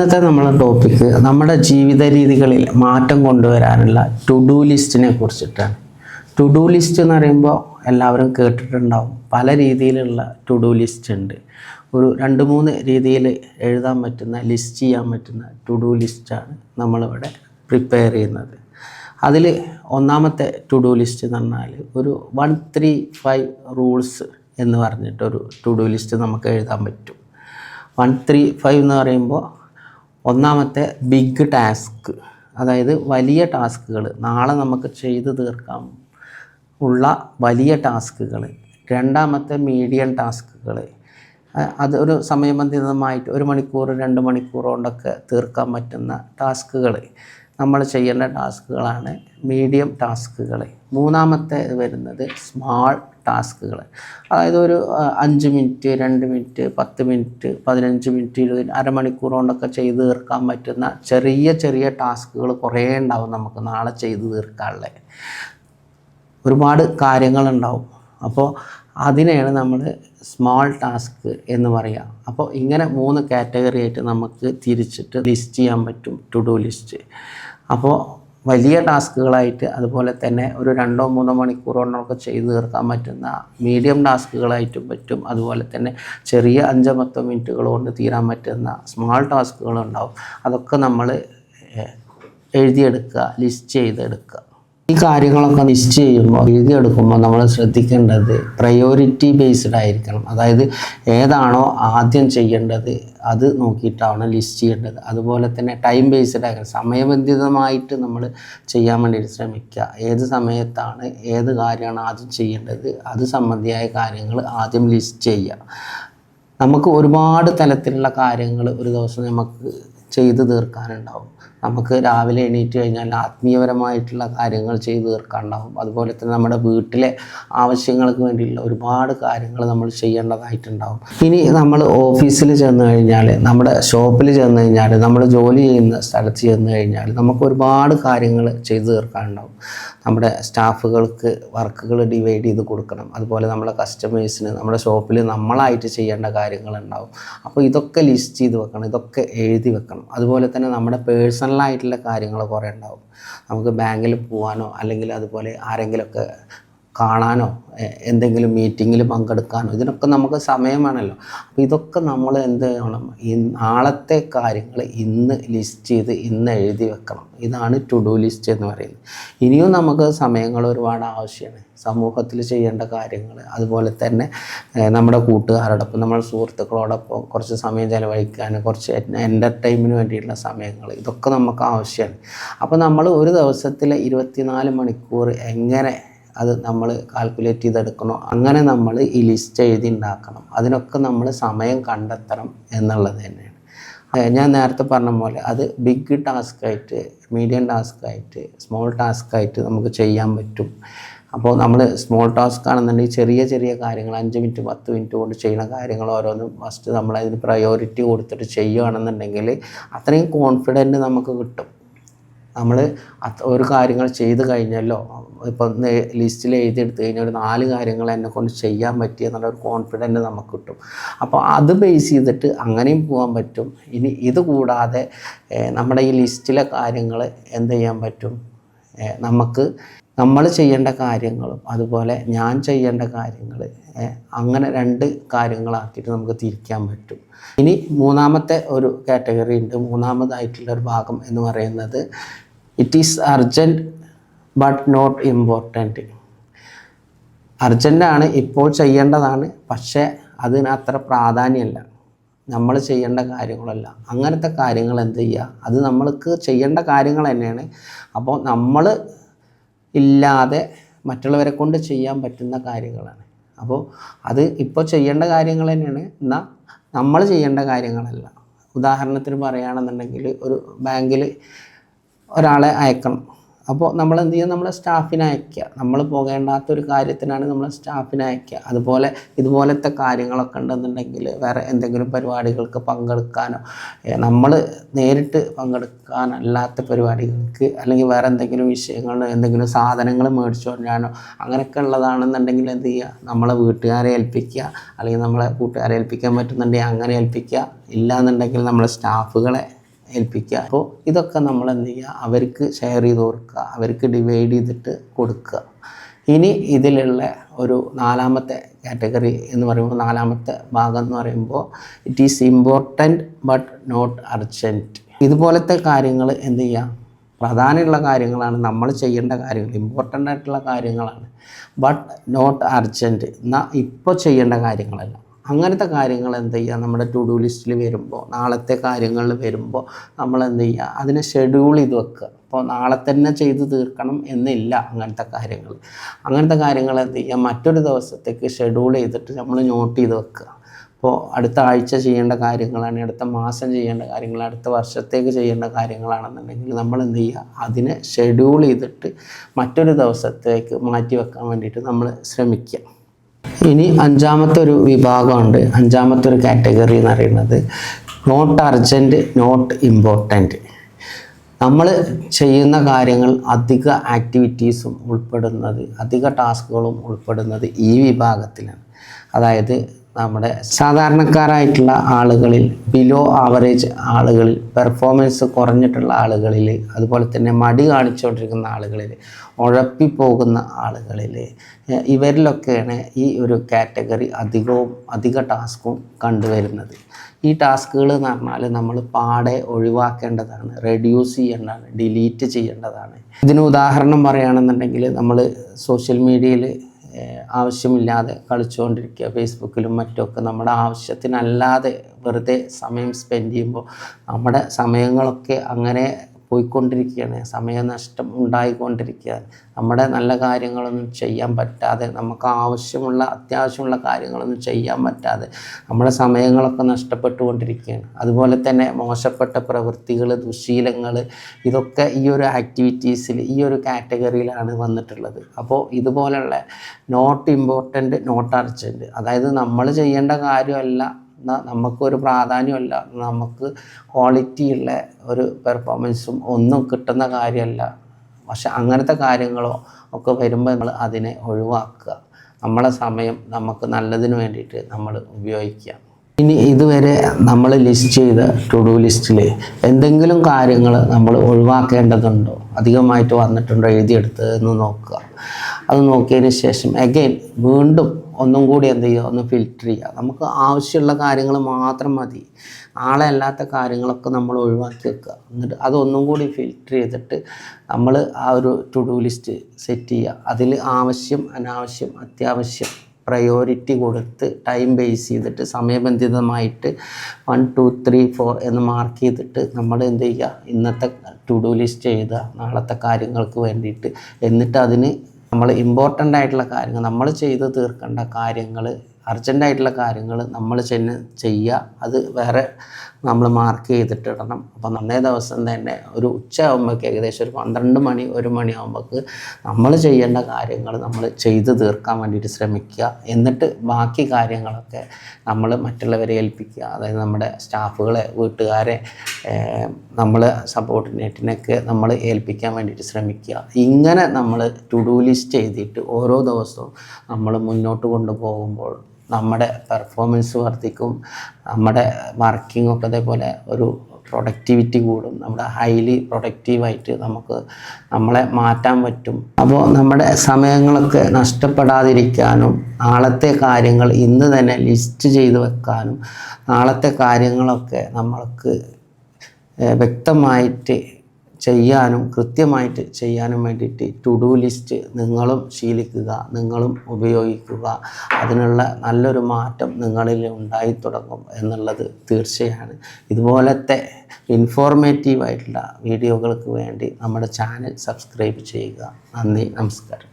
ഇന്നത്തെ നമ്മളെ ടോപ്പിക്ക് നമ്മുടെ ജീവിത രീതികളിൽ മാറ്റം കൊണ്ടുവരാനുള്ള ടു ഡു ലിസ്റ്റിനെ കുറിച്ചിട്ടാണ്. ടു ഡു ലിസ്റ്റ് എന്ന് പറയുമ്പോൾ എല്ലാവരും കേട്ടിട്ടുണ്ടാവും. പല രീതിയിലുള്ള ടു ഡു ലിസ്റ്റ് ഉണ്ട്. ഒരു രണ്ട് മൂന്ന് രീതിയിൽ എഴുതാൻ പറ്റുന്ന ലിസ്റ്റ് ചെയ്യാൻ പറ്റുന്ന ടു ഡു ലിസ്റ്റാണ് നമ്മളിവിടെ പ്രിപ്പയർ ചെയ്യുന്നത്. അതിൽ ഒന്നാമത്തെ ടു ഡു ലിസ്റ്റ് എന്ന് പറഞ്ഞാൽ ഒരു വൺ ത്രീ ഫൈവ് റൂൾസ് എന്ന് പറഞ്ഞിട്ടൊരു ടു ഡു ലിസ്റ്റ് നമുക്ക് എഴുതാൻ പറ്റും. വൺ ത്രീ ഫൈവ് എന്ന് പറയുമ്പോൾ ഒന്നാമത്തെ ബിഗ് ടാസ്ക് അതായത് വലിയ ടാസ്കുകൾ നാളെ നമുക്ക് ചെയ്തു തീർക്കാം. ഉള്ള വലിയ ടാസ്കുകൾ രണ്ടാമത്തെ മീഡിയം ടാസ്കുകൾ അത് ഒരു സമയബന്ധിതമായിട്ട് ഒരു മണിക്കൂർ രണ്ട് മണിക്കൂർ കൊണ്ടൊക്കെ തീർക്കാൻ പറ്റുന്ന ടാസ്കുകൾ നമ്മൾ ചെയ്യേണ്ട ടാസ്കുകളാണ് മീഡിയം ടാസ്കുകൾ. മൂന്നാമത്തെ വരുന്നത് സ്മാൾ ടാസ്കുകൾ. അതായത് ഒരു അഞ്ച് മിനിറ്റ് രണ്ട് മിനിറ്റ് പത്ത് മിനിറ്റ് പതിനഞ്ച് മിനിറ്റ് ഇരുപത് അരമണിക്കൂർ കൊണ്ടൊക്കെ ചെയ്ത് തീർക്കാൻ പറ്റുന്ന ചെറിയ ചെറിയ ടാസ്കുകൾ കുറേ ഉണ്ടാവും നമുക്ക് നാളെ ചെയ്ത് തീർക്കാനുള്ളത് ഒരുപാട് കാര്യങ്ങളുണ്ടാവും. അപ്പോൾ അതിനെയാണ് നമ്മൾ സ്മോൾ ടാസ്ക് എന്ന് പറയുക അപ്പോൾ ഇങ്ങനെ മൂന്ന് കാറ്റഗറി ആയിട്ട് നമുക്ക് തിരിച്ചിട്ട് ലിസ്റ്റ് ചെയ്യാൻ പറ്റും ടു ഡു ലിസ്റ്റ്. അപ്പോൾ വലിയ ടാസ്കുകളായിട്ട് അതുപോലെ തന്നെ ഒരു രണ്ടോ മൂന്നോ മണിക്കൂർ കൊണ്ടൊക്കെ ചെയ്ത് തീർക്കാൻ പറ്റുന്ന മീഡിയം ടാസ്കുകളായിട്ടും പറ്റും. അതുപോലെ തന്നെ ചെറിയ അഞ്ചോ പത്തോ മിനിറ്റുകൾ കൊണ്ട് തീരാൻ പറ്റുന്ന സ്മാൾ ടാസ്കുകളുണ്ടാവും. അതൊക്കെ നമ്മൾ എഴുതിയെടുക്കുക ലിസ്റ്റ് ചെയ്തെടുക്കുക. ഈ കാര്യങ്ങളൊക്കെ ലിസ്റ്റ് ചെയ്യുമ്പോൾ എഴുതിയെടുക്കുമ്പോൾ നമ്മൾ ശ്രദ്ധിക്കേണ്ടത് പ്രയോറിറ്റി ബേസ്ഡ് ആയിരിക്കണം. അതായത് ഏതാണോ ആദ്യം ചെയ്യേണ്ടത് അത് നോക്കിയിട്ടാണ് ലിസ്റ്റ് ചെയ്യേണ്ടത്. അതുപോലെ തന്നെ ടൈം ബേസ്ഡ് ആയിരിക്കണം. സമയബന്ധിതമായിട്ട് നമ്മൾ ചെയ്യാൻ വേണ്ടിയിട്ട് ശ്രമിക്കുക. ഏത് സമയത്താണ് ഏത് കാര്യമാണ് ആദ്യം ചെയ്യേണ്ടത്? അത് സംബന്ധിയായ കാര്യങ്ങൾ ആദ്യം ലിസ്റ്റ് ചെയ്യുക. നമുക്ക് ഒരുപാട് തലത്തിലുള്ള കാര്യങ്ങൾ ഒരു ദിവസം നമുക്ക് ചെയ്തു തീർക്കാനുണ്ടാവും. നമുക്ക് രാവിലെ എണീറ്റ് കഴിഞ്ഞാൽ ആത്മീയപരമായിട്ടുള്ള കാര്യങ്ങൾ ചെയ്തു തീർക്കാനുണ്ടാവും. അതുപോലെ തന്നെ നമ്മുടെ വീട്ടിലെ ആവശ്യങ്ങൾക്ക് വേണ്ടിയുള്ള ഒരുപാട് കാര്യങ്ങൾ നമ്മൾ ചെയ്യേണ്ടതായിട്ടുണ്ടാവും. ഇനി നമ്മൾ ഓഫീസിൽ ചെന്ന് കഴിഞ്ഞാൽ നമ്മുടെ ഷോപ്പിൽ ചെന്ന് കഴിഞ്ഞാൽ നമ്മൾ ജോലി ചെയ്യുന്ന സ്ഥലത്ത് ചെന്ന് കഴിഞ്ഞാൽ നമുക്ക് ഒരുപാട് കാര്യങ്ങൾ ചെയ്തു തീർക്കാനുണ്ടാവും. നമ്മുടെ സ്റ്റാഫുകൾക്ക് വർക്കുകൾ ഡിവൈഡ് ചെയ്ത് കൊടുക്കണം. അതുപോലെ നമ്മുടെ കസ്റ്റമേഴ്സിന് നമ്മുടെ ഷോപ്പിൽ നമ്മളായിട്ട് ചെയ്യേണ്ട കാര്യങ്ങളുണ്ടാവും. അപ്പോൾ ഇതൊക്കെ ലിസ്റ്റ് ചെയ്ത് വെക്കണം ഇതൊക്കെ എഴുതി വെക്കണം. അതുപോലെ തന്നെ നമ്മുടെ പേഴ്സണലായിട്ടുള്ള കാര്യങ്ങൾ കുറേ ഉണ്ടാവും. നമുക്ക് ബാങ്കിൽ പോകാനോ അല്ലെങ്കിൽ അതുപോലെ ആരെങ്കിലുമൊക്കെ കാണാനോ എന്തെങ്കിലും മീറ്റിങ്ങിൽ പങ്കെടുക്കാനോ ഇതിനൊക്കെ നമുക്ക് സമയമാണല്ലോ. അപ്പോൾ ഇതൊക്കെ നമ്മൾ എന്ത് ചെയ്യണം? ഈ നാളത്തെ കാര്യങ്ങൾ ഇന്ന് ലിസ്റ്റ് ചെയ്ത് ഇന്ന് എഴുതി വെക്കണം. ഇതാണ് ടു ഡു ലിസ്റ്റ് എന്ന് പറയുന്നത്. ഇനിയും നമുക്ക് സമയങ്ങൾ ഒരുപാട് ആവശ്യമാണ്. സമൂഹത്തിൽ ചെയ്യേണ്ട കാര്യങ്ങൾ അതുപോലെ തന്നെ നമ്മുടെ കൂട്ടുകാരോടൊപ്പം നമ്മുടെ സുഹൃത്തുക്കളോടൊപ്പം കുറച്ച് സമയം ചിലവഴിക്കാൻ കുറച്ച് എന്റർടൈൻമെന്റിന് വേണ്ടിയിട്ടുള്ള സമയങ്ങൾ ഇതൊക്കെ നമുക്ക് ആവശ്യമാണ്. അപ്പോൾ നമ്മൾ ഒരു ദിവസത്തിലെ ഇരുപത്തിനാല് മണിക്കൂർ എങ്ങനെ അത് നമ്മൾ കാൽക്കുലേറ്റ് ചെയ്തെടുക്കണോ? അങ്ങനെ നമ്മൾ ഈ ലിസ്റ്റ് എഴുതി ഉണ്ടാക്കണം. അതിനൊക്കെ നമ്മൾ സമയം കണ്ടെത്തണം എന്നുള്ളത് തന്നെയാണ്. ഞാൻ നേരത്തെ പറഞ്ഞ പോലെ അത് ബിഗ് ടാസ്ക് ആയിട്ട് മീഡിയം ടാസ്ക് ആയിട്ട് സ്മോൾ ടാസ്ക് ആയിട്ട് നമുക്ക് ചെയ്യാൻ പറ്റും. അപ്പോൾ നമ്മൾ സ്മോൾ ടാസ്ക് ആണെന്നുണ്ടെങ്കിൽ ചെറിയ ചെറിയ കാര്യങ്ങൾ അഞ്ച് മിനിറ്റ് പത്ത് മിനിറ്റ് കൊണ്ട് ചെയ്യുന്ന കാര്യങ്ങൾ ഓരോന്നും ഫസ്റ്റ് നമ്മൾ അതിന് പ്രയോറിറ്റി കൊടുത്തിട്ട് ചെയ്യുകയാണെന്നുണ്ടെങ്കിൽ അത്രയും കോൺഫിഡന്റ് നമുക്ക് കിട്ടും. നമ്മൾ ഒരു കാര്യങ്ങൾ ചെയ്ത് കഴിഞ്ഞല്ലോ. ഇപ്പം ലിസ്റ്റിൽ എഴുതിയെടുത്ത് കഴിഞ്ഞാൽ ഒരു നാല് കാര്യങ്ങൾ എന്നെ കൊണ്ട് ചെയ്യാൻ പറ്റി എന്നുള്ള ഒരു കോൺഫിഡന്റ് നമുക്ക് കിട്ടും. അപ്പോൾ അത് ബേസ് ചെയ്തിട്ട് അങ്ങനെയും പോകാൻ പറ്റും. ഇനി ഇത് കൂടാതെ നമ്മുടെ ഈ ലിസ്റ്റിലെ കാര്യങ്ങൾ എന്ത് ചെയ്യാൻ പറ്റും? നമുക്ക് നമ്മൾ ചെയ്യേണ്ട കാര്യങ്ങളും അതുപോലെ ഞാൻ ചെയ്യേണ്ട കാര്യങ്ങൾ അങ്ങനെ രണ്ട് കാര്യങ്ങളാക്കിയിട്ട് നമുക്ക് തിരിക്കാൻ പറ്റും. ഇനി മൂന്നാമത്തെ ഒരു കാറ്റഗറി ഉണ്ട്. മൂന്നാമതായിട്ടുള്ള ഒരു ഭാഗം എന്ന് പറയുന്നത് it is urgent but not important അർജന്റാണ് ഇപ്പോൾ ചെയ്യേണ്ടതാണ് പക്ഷേ അതിന് അത്ര പ്രാധാന്യമല്ല നമ്മൾ ചെയ്യേണ്ട കാര്യങ്ങളല്ല. അങ്ങനത്തെ കാര്യങ്ങൾ എന്ത് ചെയ്യുക? അത് നമ്മൾക്ക് ചെയ്യേണ്ട കാര്യങ്ങൾ തന്നെയാണ്. അപ്പോൾ നമ്മൾ ഇല്ലാതെ മറ്റുള്ളവരെ കൊണ്ട് ചെയ്യാൻ പറ്റുന്ന കാര്യങ്ങളാണ്. അപ്പോൾ അത് ഇപ്പോൾ ചെയ്യേണ്ട കാര്യങ്ങൾ തന്നെയാണ്. എന്നാൽ നമ്മൾ ചെയ്യേണ്ട കാര്യങ്ങളല്ല. ഉദാഹരണത്തിന് പറയുകയാണെന്നുണ്ടെങ്കിൽ ഒരു ബാങ്കിൽ ഒരാളെ അയക്കണം. അപ്പോൾ നമ്മൾ എന്ത് ചെയ്യുക നമ്മളെ സ്റ്റാഫിനെ അയക്കുക നമ്മൾ പോകേണ്ടാത്ത ഒരു കാര്യത്തിനാണ് നമ്മൾ സ്റ്റാഫിനെ അയക്കുക അതുപോലെ ഇതുപോലത്തെ കാര്യങ്ങളൊക്കെ ഉണ്ടെന്നുണ്ടെങ്കിൽ വേറെ എന്തെങ്കിലും പരിപാടികൾക്ക് പങ്കെടുക്കാനോ നമ്മൾ നേരിട്ട് പങ്കെടുക്കാനല്ലാത്ത പരിപാടികൾക്ക് അല്ലെങ്കിൽ വേറെ എന്തെങ്കിലും വിഷയങ്ങൾ എന്തെങ്കിലും സാധനങ്ങൾ മേടിച്ചു കൊണ്ടാനോ അങ്ങനെയൊക്കെ ഉള്ളതാണെന്നുണ്ടെങ്കിൽ എന്ത് ചെയ്യുക? നമ്മളെ വീട്ടുകാരെ ഏൽപ്പിക്കുക. അല്ലെങ്കിൽ നമ്മളെ കൂട്ടുകാരെ ഏൽപ്പിക്കാൻ പറ്റുന്നുണ്ടെങ്കിൽ അങ്ങനെ ഏൽപ്പിക്കുക. ഇല്ലാന്നുണ്ടെങ്കിൽ നമ്മളെ സ്റ്റാഫുകളെ ഏൽപ്പിക്കുക. അപ്പോൾ ഇതൊക്കെ നമ്മൾ എന്ത് ചെയ്യുക? അവർക്ക് ഷെയർ ചെയ്ത് കൊടുക്കുക. അവർക്ക് ഡിവൈഡ് ചെയ്തിട്ട് കൊടുക്കുക. ഇനി ഇതിലുള്ള ഒരു നാലാമത്തെ കാറ്റഗറി എന്ന് പറയുമ്പോൾ നാലാമത്തെ ഭാഗം എന്ന് പറയുമ്പോൾ it is important but not urgent ഇതുപോലത്തെ കാര്യങ്ങൾ എന്ത് ചെയ്യുക? പ്രധാനമുള്ള കാര്യങ്ങളാണ്. നമ്മൾ ചെയ്യേണ്ട കാര്യങ്ങൾ ഇമ്പോർട്ടന്റ് ആയിട്ടുള്ള കാര്യങ്ങളാണ്. ബട്ട് നോട്ട് അർജന്റ് എന്നാൽ ഇപ്പോൾ ചെയ്യേണ്ട കാര്യങ്ങളല്ല. അങ്ങനത്തെ കാര്യങ്ങൾ എന്ത് ചെയ്യുക? നമ്മുടെ ടു ഡു ലിസ്റ്റിൽ വരുമ്പോൾ നാളത്തെ കാര്യങ്ങളിൽ വരുമ്പോൾ നമ്മൾ എന്ത് ചെയ്യുക? അതിനെ ഷെഡ്യൂൾ ചെയ്ത് വെക്കുക. അപ്പോൾ നാളെ തന്നെ ചെയ്ത് തീർക്കണം എന്നില്ല അങ്ങനത്തെ കാര്യങ്ങൾ. അങ്ങനത്തെ കാര്യങ്ങൾ എന്ത് ചെയ്യുക? മറ്റൊരു ദിവസത്തേക്ക് ഷെഡ്യൂൾ ചെയ്തിട്ട് നമ്മൾ നോട്ട് ചെയ്ത് വെക്കുക. അപ്പോൾ അടുത്ത ആഴ്ച ചെയ്യേണ്ട കാര്യങ്ങളാണ് അടുത്ത മാസം ചെയ്യേണ്ട കാര്യങ്ങൾ അടുത്ത വർഷത്തേക്ക് ചെയ്യേണ്ട കാര്യങ്ങളാണെന്നുണ്ടെങ്കിൽ നമ്മൾ എന്ത് ചെയ്യുക? അതിനെ ഷെഡ്യൂൾ ചെയ്തിട്ട് മറ്റൊരു ദിവസത്തേക്ക് മാറ്റി വെക്കാൻ വേണ്ടിയിട്ട് നമ്മൾ ശ്രമിക്കുക. ഇനി അഞ്ചാമത്തെ ഒരു വിഭാഗമുണ്ട്. അഞ്ചാമത്തെ ഒരു കാറ്റഗറി എന്ന് പറയുന്നത് നോട്ട് അർജന്റ് നോട്ട് ഇമ്പോർട്ടന്റ് നമ്മൾ ചെയ്യുന്ന കാര്യങ്ങൾ അധിക ആക്ടിവിറ്റീസും ഉൾപ്പെടുന്നത് അധിക ടാസ്കുകളും ഉൾപ്പെടുന്നത് ഈ വിഭാഗത്തിലാണ്. അതായത് നമ്മുടെ സാധാരണക്കാരായിട്ടുള്ള ആളുകളിൽ ബിലോ ആവറേജ് ആളുകളിൽ പെർഫോമൻസ് കുറഞ്ഞിട്ടുള്ള ആളുകളിൽ അതുപോലെ തന്നെ മടി കാണിച്ചുകൊണ്ടിരിക്കുന്ന ആളുകളിൽ ഉഴപ്പിപ്പോകുന്ന ആളുകളിൽ ഇവരിലൊക്കെയാണ് ഈ ഒരു കാറ്റഗറി അധികവും അധിക ടാസ്കും കണ്ടുവരുന്നത്. ഈ ടാസ്കുകൾ എന്ന് പറഞ്ഞാൽ നമ്മൾ പാടെ ഒഴിവാക്കേണ്ടതാണ് റെഡ്യൂസ് ചെയ്യേണ്ടതാണ് ഡിലീറ്റ് ചെയ്യേണ്ടതാണ്. ഇതിന് ഉദാഹരണം പറയുകയാണെന്നുണ്ടെങ്കിൽ നമ്മൾ സോഷ്യൽ മീഡിയയിൽ ആവശ്യമില്ലാതെ കളിച്ചുകൊണ്ടിരിക്കുക. ഫേസ്ബുക്കിലും മറ്റുമൊക്കെ നമ്മുടെ ആവശ്യത്തിനല്ലാതെ വെറുതെ സമയം സ്പെൻഡ് ചെയ്യുമ്പോൾ നമ്മുടെ സമയങ്ങളൊക്കെ അങ്ങനെ പോയിക്കൊണ്ടിരിക്കുകയാണ്. സമയനഷ്ടം ഉണ്ടായിക്കൊണ്ടിരിക്കുകയാണ്. നമ്മുടെ നല്ല കാര്യങ്ങളൊന്നും ചെയ്യാൻ പറ്റാതെ നമുക്ക് ആവശ്യമുള്ള അത്യാവശ്യമുള്ള കാര്യങ്ങളൊന്നും ചെയ്യാൻ പറ്റാതെ നമ്മുടെ സമയങ്ങളൊക്കെ നഷ്ടപ്പെട്ടുകൊണ്ടിരിക്കുകയാണ്. അതുപോലെ തന്നെ മോശപ്പെട്ട പ്രവൃത്തികൾ ദുശീലങ്ങൾ ഇതൊക്കെ ഈ ഒരു ആക്ടിവിറ്റീസിൽ ഈ ഒരു കാറ്റഗറിയിലാണ് വന്നിട്ടുള്ളത്. അപ്പോൾ ഇതുപോലെയുള്ള നോട്ട് ഇമ്പോർട്ടന്റ് നോട്ട് അർജന്റ് അതായത് നമ്മൾ ചെയ്യേണ്ട കാര്യമല്ല നമുക്കൊരു പ്രാധാന്യമല്ല. നമുക്ക് ക്വാളിറ്റിയുള്ള ഒരു പെർഫോമൻസും ഒന്നും കിട്ടുന്ന കാര്യമല്ല. പക്ഷെ അങ്ങനത്തെ കാര്യങ്ങളോ ഒക്കെ വരുമ്പോൾ നമ്മൾ അതിനെ ഒഴിവാക്കുക. നമ്മളെ സമയം നമുക്ക് നല്ലതിന് വേണ്ടിയിട്ട് നമ്മൾ ഉപയോഗിക്കുക. ഇനി ഇതുവരെ നമ്മൾ ലിസ്റ്റ് ചെയ്ത ടു ഡു ലിസ്റ്റിൽ എന്തെങ്കിലും കാര്യങ്ങൾ നമ്മൾ ഒഴിവാക്കേണ്ടതുണ്ടോ? അധികമായിട്ട് വന്നിട്ടുണ്ടോ എഴുതിയെടുത്ത് എന്ന് നോക്കുക. അത് നോക്കിയതിന് ശേഷം അഗൈൻ വീണ്ടും ഒന്നും കൂടി എന്ത് ചെയ്യുക? ഒന്ന് ഫിൽറ്റർ ചെയ്യുക. നമുക്ക് ആവശ്യമുള്ള കാര്യങ്ങൾ മാത്രം മതി. നാളെ അല്ലാത്ത കാര്യങ്ങളൊക്കെ നമ്മൾ ഒഴിവാക്കി വെക്കുക. എന്നിട്ട് അതൊന്നും കൂടി ഫിൽറ്റർ ചെയ്തിട്ട് നമ്മൾ ആ ഒരു ടു ഡു ലിസ്റ്റ് സെറ്റ് ചെയ്യുക. അതിൽ ആവശ്യം അനാവശ്യം അത്യാവശ്യം പ്രയോറിറ്റി കൊടുത്ത് ടൈം ബേസ് ചെയ്തിട്ട് സമയബന്ധിതമായിട്ട് വൺ ടു ത്രീ ഫോർ എന്ന് മാർക്ക് ചെയ്തിട്ട് നമ്മൾ എന്ത് ചെയ്യുക? ഇന്നത്തെ ടു ഡു ലിസ്റ്റ് എഴുതുക. നാളത്തെ കാര്യങ്ങൾക്ക് വേണ്ടിയിട്ട്. എന്നിട്ട് അതിന് നമ്മൾ ഇമ്പോർട്ടന്റ് ആയിട്ടുള്ള കാര്യങ്ങൾ നമ്മൾ ചെയ്ത് തീർക്കേണ്ട കാര്യങ്ങൾ അർജന്റ് ആയിട്ടുള്ള കാര്യങ്ങൾ നമ്മൾ ചെന്ന് ചെയ്യുക. അത് വേറെ നമ്മൾ മാർക്ക് ചെയ്തിട്ടിടണം. അപ്പോൾ അന്നേ ദിവസം തന്നെ ഒരു ഉച്ച ആകുമ്പോഴേക്ക് ഏകദേശം ഒരു പന്ത്രണ്ട് മണി ഒരു മണി ആകുമ്പോഴേക്ക് നമ്മൾ ചെയ്യേണ്ട കാര്യങ്ങൾ നമ്മൾ ചെയ്ത് തീർക്കാൻ വേണ്ടിയിട്ട് ശ്രമിക്കുക. എന്നിട്ട് ബാക്കി കാര്യങ്ങളൊക്കെ നമ്മൾ മറ്റുള്ളവരെ ഏൽപ്പിക്കുക. അതായത് നമ്മുടെ സ്റ്റാഫുകളെ വീട്ടുകാരെ നമ്മൾ സപ്പോർട്ടിനേറ്റിനൊക്കെ നമ്മൾ ഏൽപ്പിക്കാൻ വേണ്ടിയിട്ട് ശ്രമിക്കുക. ഇങ്ങനെ നമ്മൾ ടു ഡു ലിസ്റ്റ് ചെയ്തിട്ട് ഓരോ ദിവസവും നമ്മൾ മുന്നോട്ട് കൊണ്ടുപോകുമ്പോൾ നമ്മുടെ പെർഫോമൻസ് വർദ്ധിക്കും നമ്മുടെ വർക്കിംഗ് ഒക്കെ അതേപോലെ ഒരു പ്രൊഡക്റ്റിവിറ്റി കൂടും നമ്മുടെ ഹൈലി പ്രൊഡക്റ്റീവായിട്ട് നമുക്ക് നമ്മളെ മാറ്റാൻ പറ്റും. അപ്പോൾ നമ്മുടെ സമയങ്ങളൊക്കെ നഷ്ടപ്പെടാതിരിക്കാനും നാളത്തെ കാര്യങ്ങൾ ഇന്ന് തന്നെ ലിസ്റ്റ് ചെയ്ത് വെക്കാനും നാളത്തെ കാര്യങ്ങളൊക്കെ നമ്മൾക്ക് വ്യക്തമായിട്ട് ചെയ്യാനും കൃത്യമായിട്ട് ചെയ്യാനും വേണ്ടിയിട്ട് ടു ഡു ലിസ്റ്റ് നിങ്ങളും ശീലിക്കുക നിങ്ങളും ഉപയോഗിക്കുക. അതിനുള്ള നല്ലൊരു മാറ്റം നിങ്ങളിൽ ഉണ്ടായി തുടങ്ങും എന്നുള്ളത് തീർച്ചയാണ്. ഇതുപോലത്തെ ഇൻഫോർമേറ്റീവ് ആയിട്ടുള്ള വീഡിയോകൾക്ക് വേണ്ടി നമ്മുടെ ചാനൽ സബ്സ്ക്രൈബ് ചെയ്യുക. നന്ദി നമസ്കാരം.